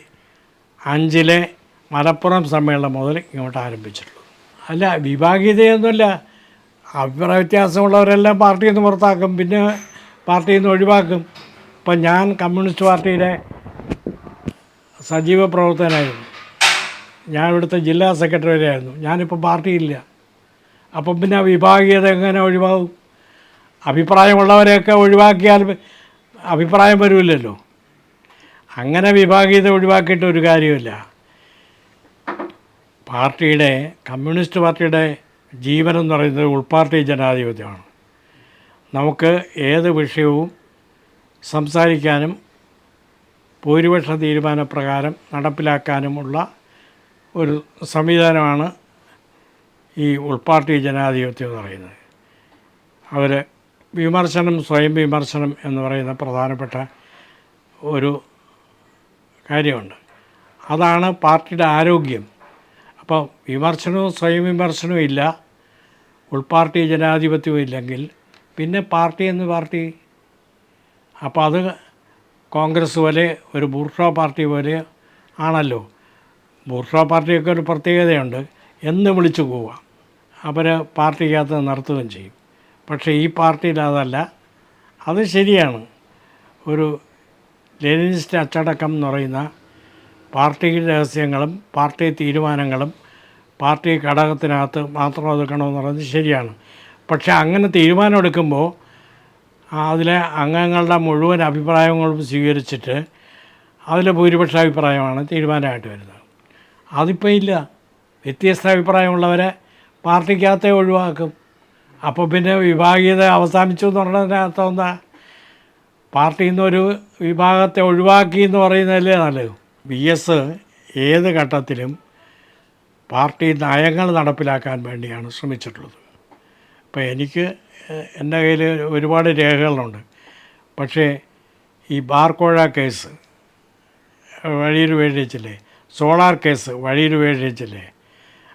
അഞ്ചിലെ മലപ്പുറം സമ്മേളനം മുതൽ ഇങ്ങോട്ട് ആരംഭിച്ചിട്ടുള്ളൂ. അല്ല വിഭാഗീയതയൊന്നുമില്ല. അഭിപ്രായ വ്യത്യാസമുള്ളവരെല്ലാം പാർട്ടിയിൽ നിന്ന് പുറത്താക്കും പിന്നെ പാർട്ടിയിൽ നിന്ന് ഒഴിവാക്കും. ഇപ്പം ഞാൻ കമ്മ്യൂണിസ്റ്റ് പാർട്ടിയിലെ സജീവ പ്രവർത്തകനായിരുന്നു. ഞാൻ ഇവിടുത്തെ ജില്ലാ സെക്രട്ടറി ആയിരുന്നു ഞാനിപ്പോൾ പാർട്ടിയില്ല. അപ്പം പിന്നെ വിഭാഗീയത എങ്ങനെ ഒഴിവാകും? അഭിപ്രായമുള്ളവരെയൊക്കെ ഒഴിവാക്കിയാൽ അഭിപ്രായം വരുമില്ലല്ലോ അങ്ങനെ വിഭാഗീയത ഒഴിവാക്കിയിട്ട് ഒരു കാര്യമില്ല പാർട്ടിയുടെ കമ്മ്യൂണിസ്റ്റ് പാർട്ടിയുടെ ജീവൻ എന്ന് പറയുന്നത് ഉൾപാർട്ടി ജനാധിപത്യമാണ്. നമുക്ക് ഏത് വിഷയവും സംസാരിക്കാനും ഭൂരിപക്ഷ തീരുമാനപ്രകാരം നടപ്പിലാക്കാനുമുള്ള ഒരു സംവിധാനമാണ് ഈ ഉൾപാർട്ടി ജനാധിപത്യം എന്ന് പറയുന്നത്. അവർ വിമർശനം സ്വയം വിമർശനം എന്ന് പറയുന്ന പ്രധാനപ്പെട്ട ഒരു കാര്യമുണ്ട്. അതാണ് പാർട്ടിയുടെ ആരോഗ്യം. അപ്പോൾ വിമർശനവും സ്വയം വിമർശനവും ഇല്ല. ഉൾപാർട്ടി ജനാധിപത്യവും ഇല്ലെങ്കിൽ പിന്നെ പാർട്ടി എന്ന് പാർട്ടി. അപ്പോൾ അത് കോൺഗ്രസ് പോലെ ഒരു ബൂർഷ പാർട്ടി പോലെ ആണല്ലോ. ബൂർഷ പാർട്ടിയൊക്കെ ഒരു പ്രത്യേകതയുണ്ട്. എന്ന് വിളിച്ചു പോവാം. അവർ പാർട്ടിക്കകത്ത് നടത്തുകയും ചെയ്യും. പക്ഷേ ഈ പാർട്ടിയിൽ അതല്ല. അത് ശരിയാണ്. ഒരു ലെനിനിസ്റ്റ് അച്ചടക്കം എന്ന് പറയുന്ന പാർട്ടി രഹസ്യങ്ങളും പാർട്ടി തീരുമാനങ്ങളും പാർട്ടി ഘടകത്തിനകത്ത് മാത്രം ഒതുക്കണമെന്ന് പറയുന്നത് ശരിയാണ്. പക്ഷേ അങ്ങനെ തീരുമാനം എടുക്കുമ്പോൾ അതിലെ അംഗങ്ങളുടെ മുഴുവൻ അഭിപ്രായങ്ങളും സ്വീകരിച്ചിട്ട് അതിലെ ഭൂരിപക്ഷ അഭിപ്രായമാണ് തീരുമാനമായിട്ട് വരുന്നത്. അതിപ്പോൾ ഇല്ല. വ്യത്യസ്ത അഭിപ്രായമുള്ളവരെ പാർട്ടിക്കകത്തെ ഒഴിവാക്കും. അപ്പോൾ പിന്നെ വിഭാഗീയത അവസാനിച്ചു എന്ന് പറഞ്ഞതിനകത്ത് എന്താ? പാർട്ടിയിൽ നിന്നൊരു വിഭാഗത്തെ ഒഴിവാക്കി എന്ന് പറയുന്നതല്ലേ നല്ലത്? ബി എസ് ഏത് ഘട്ടത്തിലും പാർട്ടി നയങ്ങൾ നടപ്പിലാക്കാൻ വേണ്ടിയാണ് ശ്രമിച്ചിട്ടുള്ളത്. അപ്പോൾ എനിക്ക് എന്റെ കയ്യിൽ ഒരുപാട് രേഖകളുണ്ട്. പക്ഷേ ഈ ബാർക്കോഴ കേസ് വഴിയിൽ വീഴിച്ചില്ലേ സോളാർ കേസ് വഴിയിൽ വീഴിച്ചില്ലേ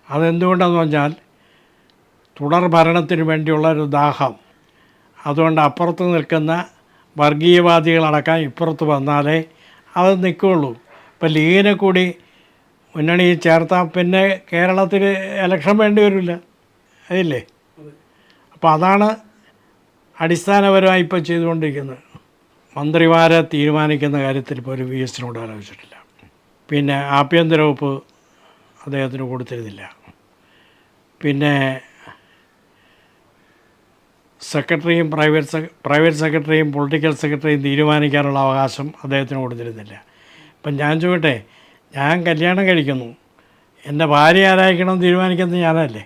അതെന്തുകൊണ്ടെന്ന് പറഞ്ഞാൽ തുടർ ഭരണത്തിന് വേണ്ടിയുള്ള ഒരു ദാഹം. അതുകൊണ്ട് അപ്പുറത്ത് നിൽക്കുന്ന വർഗീയവാദികളടക്കം ഇപ്പുറത്ത് വന്നാലേ അത് നിൽക്കുകയുള്ളൂ. ഇപ്പം ലീഗിനെ കൂടി മുന്നണിയിൽ ചേർത്താൽ പിന്നെ കേരളത്തിൽ ഇലക്ഷൻ വേണ്ടി വരില്ല. അതില്ലേ? അപ്പോൾ അതാണ് അടിസ്ഥാനപരമായി ഇപ്പോൾ ചെയ്തുകൊണ്ടിരിക്കുന്നത്. മന്ത്രിമാരെ തീരുമാനിക്കുന്ന കാര്യത്തിൽ ഇപ്പോൾ ഒരു വി എസിനോട് ആലോചിച്ചിട്ടില്ല. പിന്നെ ആഭ്യന്തര വകുപ്പ് അദ്ദേഹത്തിന് കൊടുത്തിരുന്നില്ല. പിന്നെ സെക്രട്ടറിയും പ്രൈവറ്റ് പ്രൈവറ്റ് സെക്രട്ടറിയും പൊളിറ്റിക്കൽ സെക്രട്ടറിയും തീരുമാനിക്കാനുള്ള അവകാശം അദ്ദേഹത്തിന് കൊടുത്തിരുന്നില്ല. ഇപ്പം ഞാൻ ചോദിട്ടെ ഞാൻ കല്യാണം കഴിക്കുന്നു. എന്റെ ഭാര്യ ആരായിരിക്കണം തീരുമാനിക്കുന്നത് ഞാനല്ലേ?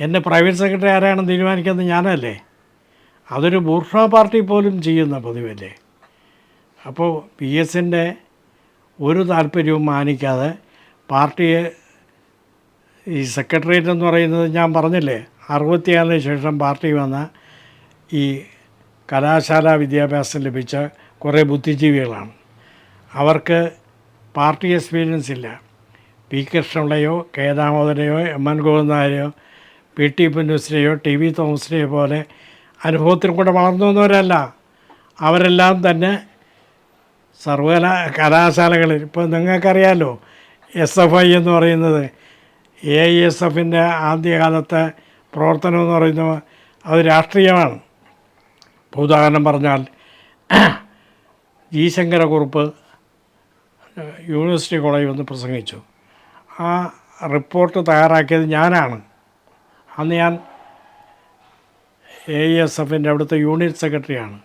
എന്റെ പ്രൈവറ്റ് സെക്രട്ടറി ആരാണെന്ന് തീരുമാനിക്കുന്നത് ഞാനല്ലേ? അതൊരു ബൂർഷ പാർട്ടി പോലും ചെയ്യുന്ന പതിവല്ലേ? അപ്പോൾ പി എസിന്റെ ഒരു താല്പര്യവും മാനിക്കാതെ പാർട്ടിയെ ഈ സെക്രട്ടേറിയറ്റ് എന്ന് പറയുന്നത് ഞാൻ പറഞ്ഞില്ലേ അറുപത്തിയാറിന് ശേഷം പാർട്ടി വന്ന ഈ കലാശാല വിദ്യാഭ്യാസം ലഭിച്ച കുറേ ബുദ്ധിജീവികളാണ്. അവർക്ക് പാർട്ടി എക്സ്പീരിയൻസ് ഇല്ല. പി കൃഷ്ണപിള്ളയോ കെ ദാമോദരയോ എം എൻ ഗോവിന്ദാരെയോ പി ടി പുന്നൂസിനെയോ ടി വി തോമസിനെയോ പോലെ അനുഭവത്തിൽ കൂടെ വളർന്നു വന്നവരല്ല അവരെല്ലാം തന്നെ സർവകലാ കലാശാലകളിൽ. ഇപ്പോൾ നിങ്ങൾക്കറിയാമല്ലോ എസ് എഫ് ഐ എന്ന് പറയുന്നത് എ ഐ എസ് എഫിന്റെ ആദ്യകാലത്തെ പ്രവർത്തനം എന്ന് പറയുന്നത് അത് രാഷ്ട്രീയമാണ്. ഇപ്പോൾ ഉദാഹരണം പറഞ്ഞാൽ ജി ശങ്കരക്കുറുപ്പ് യൂണിവേഴ്സിറ്റി കോളേജിൽ വന്ന് പ്രസംഗിച്ചു. ആ റിപ്പോർട്ട് തയ്യാറാക്കിയത് ഞാനാണ്. അന്ന് ഞാൻ എ എസ് എഫിന്റെ അവിടുത്തെ യൂണിറ്റ് സെക്രട്ടറിയാണ്.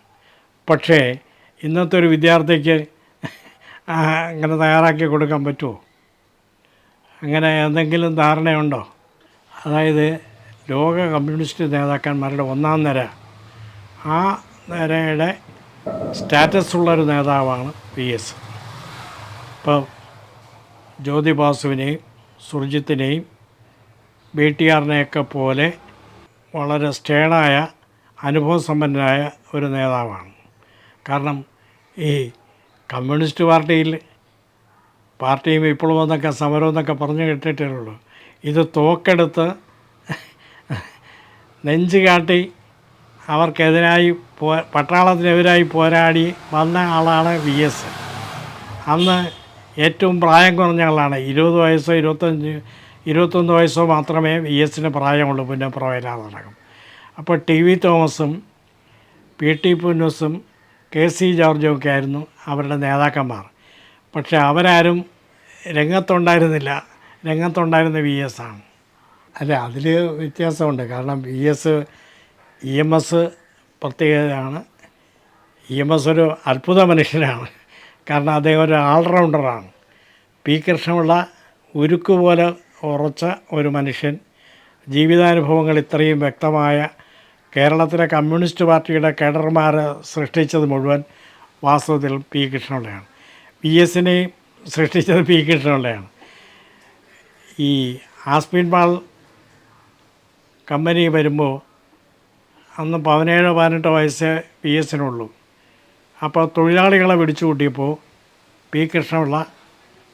പക്ഷേ ഇന്നത്തെ ഒരു വിദ്യാർത്ഥിക്ക് അങ്ങനെ തയ്യാറാക്കി കൊടുക്കാൻ പറ്റുമോ? അങ്ങനെ എന്തെങ്കിലും ധാരണയുണ്ടോ? അതായത് ലോക കമ്മ്യൂണിസ്റ്റ് നേതാക്കന്മാരുടെ ഒന്നാം നിര. ആ നിരയുടെ സ്റ്റാറ്റസ് ഉള്ളൊരു നേതാവാണ് പി എസ്. ഇപ്പോൾ ജ്യോതി ബാസുവിനെയും സുർജിത്തിനെയും ബി ടി ആറിനെയൊക്കെ പോലെ വളരെ സ്റ്റേണായ അനുഭവസമ്പന്നനായ ഒരു നേതാവാണ്. കാരണം ഈ കമ്മ്യൂണിസ്റ്റ് പാർട്ടിയിൽ പാർട്ടിയും വിപ്ലവം എന്നൊക്കെ സമരം എന്നൊക്കെ പറഞ്ഞു കേട്ടിട്ടേ ഉള്ളൂ ഇത് തോക്കെടുത്ത് നെഞ്ച് കാട്ടി അവർക്കെതിരായി പോ പട്ടാളത്തിനെതിരായി പോരാടി വന്ന ആളാണ് വി എസ്. അന്ന് ഏറ്റവും പ്രായം കുറഞ്ഞ ആളാണ്. ഇരുപത് വയസ്സോ ഇരുപത്തഞ്ച് ഇരുപത്തൊന്ന് വയസ്സോ മാത്രമേ വി എസിന് പ്രായമുള്ളൂ. പിന്നെ പ്രവയലാതെ നടക്കും അപ്പോൾ ടി വി തോമസും പി ടി പുന്നൂസും കെ സി ജോർജും ഒക്കെ ആയിരുന്നു അവരുടെ നേതാക്കന്മാർ. പക്ഷേ അവരാരും രംഗത്തുണ്ടായിരുന്നില്ല. രംഗത്തുണ്ടായിരുന്ന വി എസ് ആണ്. അല്ല അതിൽ വ്യത്യാസമുണ്ട്. കാരണം V S E M S പ്രത്യേകതയാണ്. ഇ എം എസ് ഒരു അത്ഭുത മനുഷ്യനാണ്. കാരണം അദ്ദേഹം ഒരു ഓൾറൗണ്ടറാണ് പി കൃഷ്ണപിള്ള ഉരുക്കുപോലെ ഉറച്ച ഒരു മനുഷ്യൻ. ജീവിതാനുഭവങ്ങൾ ഇത്രയും വ്യക്തമായ കേരളത്തിലെ കമ്മ്യൂണിസ്റ്റ് പാർട്ടിയുടെ കേഡർമാർ സൃഷ്ടിച്ചത് മുഴുവൻ വാസ്തവത്തിൽ പി കൃഷ്ണപിള്ളയാണ്. പി എസിനെയും സൃഷ്ടിച്ചത് പി കൃഷ്ണപിള്ളയാണ്. ഈ ആസ്പിൻ കമ്പനി വരുമ്പോൾ അന്ന് പതിനേഴോ പതിനെട്ടോ വയസ്സേ പി എസിനുള്ളൂ. അപ്പോൾ തൊഴിലാളികളെ പിടിച്ചു കൂട്ടിയപ്പോൾ പി കൃഷ്ണപിള്ള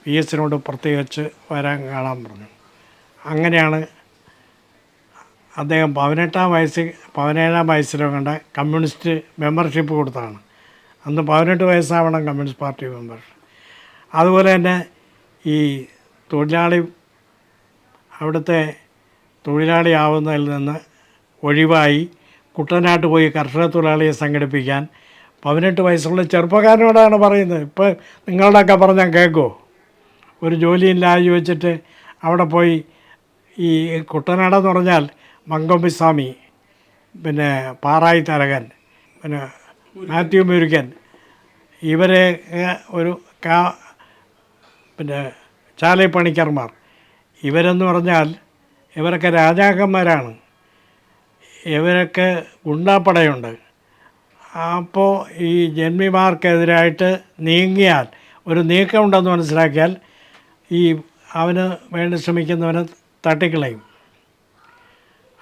പി എസിനോട് പ്രത്യേകിച്ച് വരാൻ കാണാൻ പറഞ്ഞു. അങ്ങനെയാണ് അദ്ദേഹം പതിനെട്ടാം വയസ്സിൽ പതിനേഴാം വയസ്സിലോ കണ്ട കമ്മ്യൂണിസ്റ്റ് മെമ്പർഷിപ്പ് കൊടുത്താണ്. അന്ന് പതിനെട്ട് വയസ്സാവണം കമ്മ്യൂണിസ്റ്റ് പാർട്ടി മെമ്പർ. അതുപോലെ തന്നെ ഈ തൊഴിലാളി അവിടുത്തെ തൊഴിലാളിയാവുന്നതിൽ നിന്ന് ഒഴിവായി കുട്ടനാട്ട് പോയി കർഷക തൊഴിലാളിയെ സംഘടിപ്പിക്കാൻ പതിനെട്ട് വയസ്സുള്ള ചെറുപ്പക്കാരനോടാണ് പറയുന്നത്. ഇപ്പോൾ നിങ്ങളോടൊക്കെ പറഞ്ഞാൽ കേൾക്കുമോ ഒരു ജോലിയില്ലാതെ ചോദിച്ചിട്ട് അവിടെ പോയി ഈ കുട്ടനാടെന്ന് പറഞ്ഞാൽ മങ്കമ്പിസ്വാമി പിന്നെ പാറായി തരകൻ പിന്നെ മാത്യു മുരുകൻ ഇവരെ ഒരു കാ പിന്നെ ചാലപ്പണിക്കർമാർ ഇവരെന്ന് പറഞ്ഞാൽ ഇവരൊക്കെ രാജാക്കന്മാരാണ്. ഇവരൊക്കെ ഗുണ്ടാപ്പടയുണ്ട്. അപ്പോൾ ഈ ജന്മിമാർക്കെതിരായിട്ട് നീങ്ങിയാൽ ഒരു നീക്കമുണ്ടെന്ന് മനസ്സിലാക്കിയാൽ ഈ അവന് വേണ്ടി ശ്രമിക്കുന്നവനെ തട്ടിക്കളയും.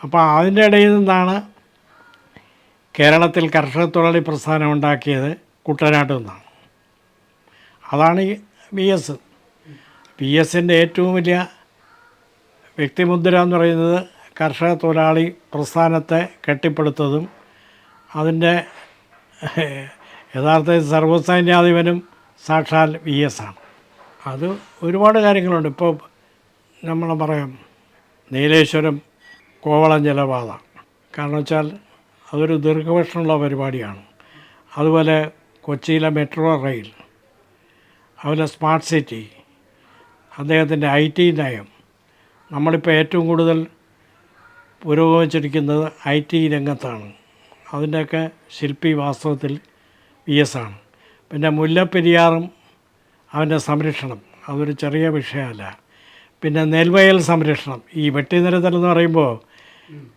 അപ്പോൾ അതിന്റെ ഇടയിൽ നിന്നാണ് കേരളത്തിൽ കർഷക തൊഴിലാളി പ്രസ്ഥാനം ഉണ്ടാക്കിയത് കുട്ടനാട്ടിൽ നിന്നാണ്. അതാണ് ഈ വി എസ് പി എസിന്റെ ഏറ്റവും വലിയ വ്യക്തിമുദ്ര എന്ന് പറയുന്നത് കർഷക തൊഴിലാളി പ്രസ്ഥാനത്തെ കെട്ടിപ്പടുത്തതും അതിന്റെ യഥാർത്ഥ സർവസൈന്യാധിപനും സാക്ഷാൽ വി എസ് ആണ്. അത് ഒരുപാട് കാര്യങ്ങളുണ്ട്. ഇപ്പോൾ നമ്മൾ പറയാം നീലേശ്വരം കോവളം ജലപാത. കാരണം വെച്ചാൽ അതൊരു ദീർഘവർഷമുള്ള പരിപാടിയാണ്. അതുപോലെ കൊച്ചിയിലെ മെട്രോ റെയിൽ അതുപോലെ സ്മാർട്ട് സിറ്റി അദ്ദേഹത്തിന്റെ ഐ ടി നയം. നമ്മളിപ്പോൾ ഏറ്റവും കൂടുതൽ പുരോഗമിച്ചിരിക്കുന്നത് ഐ ടി രംഗത്താണ്. അതിന്റെയൊക്കെ ശില്പി വാസ്തവത്തിൽ വി എസ് ആണ് പിന്നെ മുല്ലപ്പെരിയാറും അവന്റെ സംരക്ഷണം അതൊരു ചെറിയ വിഷയമല്ല. പിന്നെ നെൽവയൽ സംരക്ഷണം. ഈ വെട്ടിനിരത്തൽ എന്ന് പറയുമ്പോൾ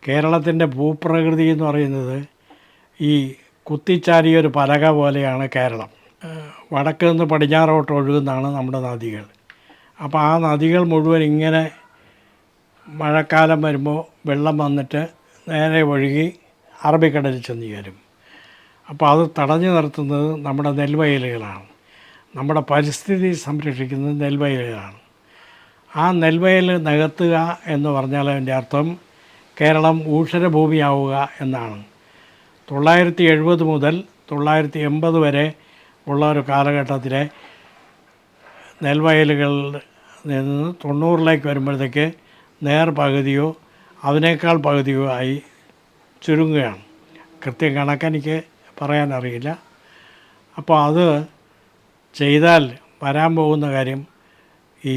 കേരളത്തിന്റെ ഭൂപ്രകൃതി എന്ന് പറയുന്നത് ഈ കുത്തിച്ചാരിയ ഒരു പലക പോലെയാണ് കേരളം. വടക്ക് നിന്ന് പടിഞ്ഞാറോട്ട് ഒഴുകുന്നതാണ് നമ്മുടെ നദികൾ. അപ്പോൾ ആ നദികൾ മുഴുവൻ ഇങ്ങനെ മഴക്കാലം വരുമ്പോൾ വെള്ളം വന്നിട്ട് നേരെ ഒഴുകി അറബിക്കടലിൽ ചെന്ന് ചേരും. അപ്പോൾ അത് തടഞ്ഞു നിർത്തുന്നത് നമ്മുടെ നെൽവയലുകളാണ്. നമ്മുടെ പരിസ്ഥിതി സംരക്ഷിക്കുന്നത് നെൽവയലുകളാണ്. ആ നെൽവയൽ നികത്തുക എന്ന് പറഞ്ഞാൽ അതിന്റെ അർത്ഥം കേരളം ഊഷരഭൂമിയാവുക എന്നാണ്. തൊള്ളായിരത്തി എഴുപത് മുതൽ തൊള്ളായിരത്തി എൺപത് വരെ ഉള്ള ഒരു കാലഘട്ടത്തിലെ നെൽവയലുകളിൽ നിന്ന് തൊണ്ണൂറിലേക്ക് വരുമ്പോഴത്തേക്ക് നേർ പകുതിയോ അതിനേക്കാൾ പകുതിയോ ആയി ചുരുങ്ങുകയാണ്. കൃത്യം കണക്കെനിക്ക് പറയാനറിയില്ല അപ്പോൾ അത് ചെയ്താൽ വരാൻ പോകുന്ന കാര്യം ഈ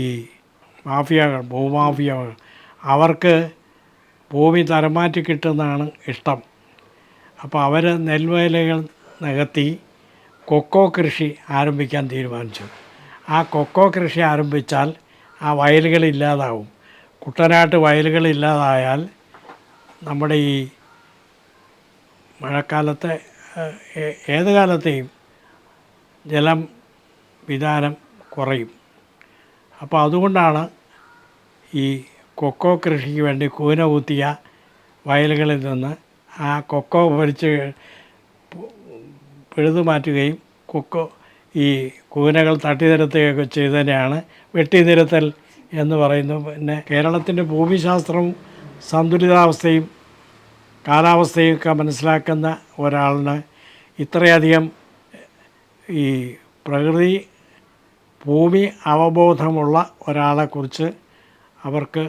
മാഫിയകൾ ഭൂമാഫിയകൾ അവർക്ക് ഭൂമി തരമാറ്റി കിട്ടുന്നതാണ് ഇഷ്ടം. അപ്പോൾ അവർ നെൽവേലകൾ നികത്തി കൊക്കോ കൃഷി ആരംഭിക്കാൻ തീരുമാനിച്ചു. ആ കൊക്കോ കൃഷി ആരംഭിച്ചാൽ ആ വയലുകൾ ഇല്ലാതാവും. കുട്ടനാട്ട് വയലുകൾ ഇല്ലാതായാൽ നമ്മുടെ ഈ മഴക്കാലത്തെ ഏത് കാലത്തെയും ജലം വിധാനം കുറയും. അപ്പോൾ അതുകൊണ്ടാണ് ഈ കൊക്കോ കൃഷിക്ക് വേണ്ടി കൂന കുത്തിയ വയലുകളിൽ നിന്ന് ആ കൊക്കോ പൊരിച്ച് പിഴുതു മാറ്റുകയും കൊക്കോ ഈ കൂനകൾ തട്ടി നിരത്തുകയൊക്കെ ചെയ്തതിനെയാണ് വെട്ടിനിരത്തൽ എന്ന് പറയുന്നത് പിന്നെ കേരളത്തിന്റെ ഭൂമിശാസ്ത്രവും സന്തുലിതാവസ്ഥയും കാലാവസ്ഥയും ഒക്കെ മനസ്സിലാക്കുന്ന ഒരാളിന് ഇത്രയധികം ഈ പ്രകൃതി ഭൂമി അവബോധമുള്ള ഒരാളെക്കുറിച്ച് അവർക്ക്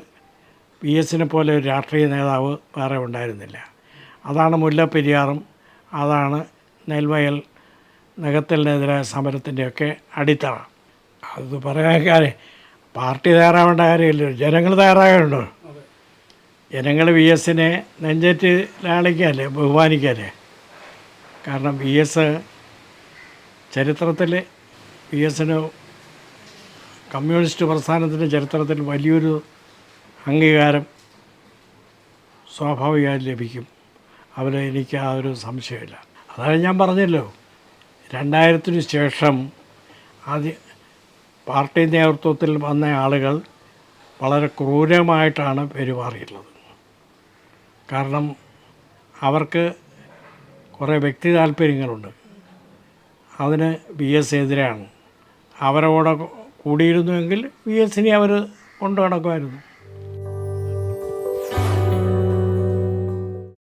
പി എസിനെ പോലെ ഒരു രാഷ്ട്രീയ നേതാവ് വേറെ ഉണ്ടായിരുന്നില്ല. അതാണ് മുല്ലപ്പെരിയാറും അതാണ് നെൽവയൽ നികത്തലിനെതിരായ സമരത്തിന്റെയൊക്കെ അടിത്തറ. അത് പറയാൻ പാർട്ടി തയ്യാറാവേണ്ട കാര്യമില്ല. ജനങ്ങൾ തയ്യാറാകുന്നുണ്ടോ ജനങ്ങൾ വി എസിനെ നെഞ്ചേറ്റ് ലാളിക്കല്ലേ ബഹുമാനിക്കല്ലേ കാരണം വി എസ് ചരിത്രത്തിൽ വി എസിന് കമ്മ്യൂണിസ്റ്റ് പ്രസ്ഥാനത്തിന്റെ ചരിത്രത്തിൽ വലിയൊരു അംഗീകാരം സ്വാഭാവികമായി ലഭിക്കും. അവരെ എനിക്ക് ആ ഒരു സംശയമില്ല. അതാണ് ഞാൻ പറഞ്ഞല്ലോ. രണ്ടായിരത്തിന് ശേഷം ആദ്യ പാർട്ടി നേതൃത്വത്തിൽ വന്ന ആളുകൾ വളരെ ക്രൂരമായിട്ടാണ് പെരുമാറിയിട്ടുള്ളത്. കാരണം അവർക്ക് കുറേ വ്യക്തി താല്പര്യങ്ങളുണ്ട്. അതിന് വി എസ് എതിരാണ്. അവരോട് കൂടിയിരുന്നുവെങ്കിൽ വി എസിനെ അവർ കൊണ്ടു നടക്കുമായിരുന്നു.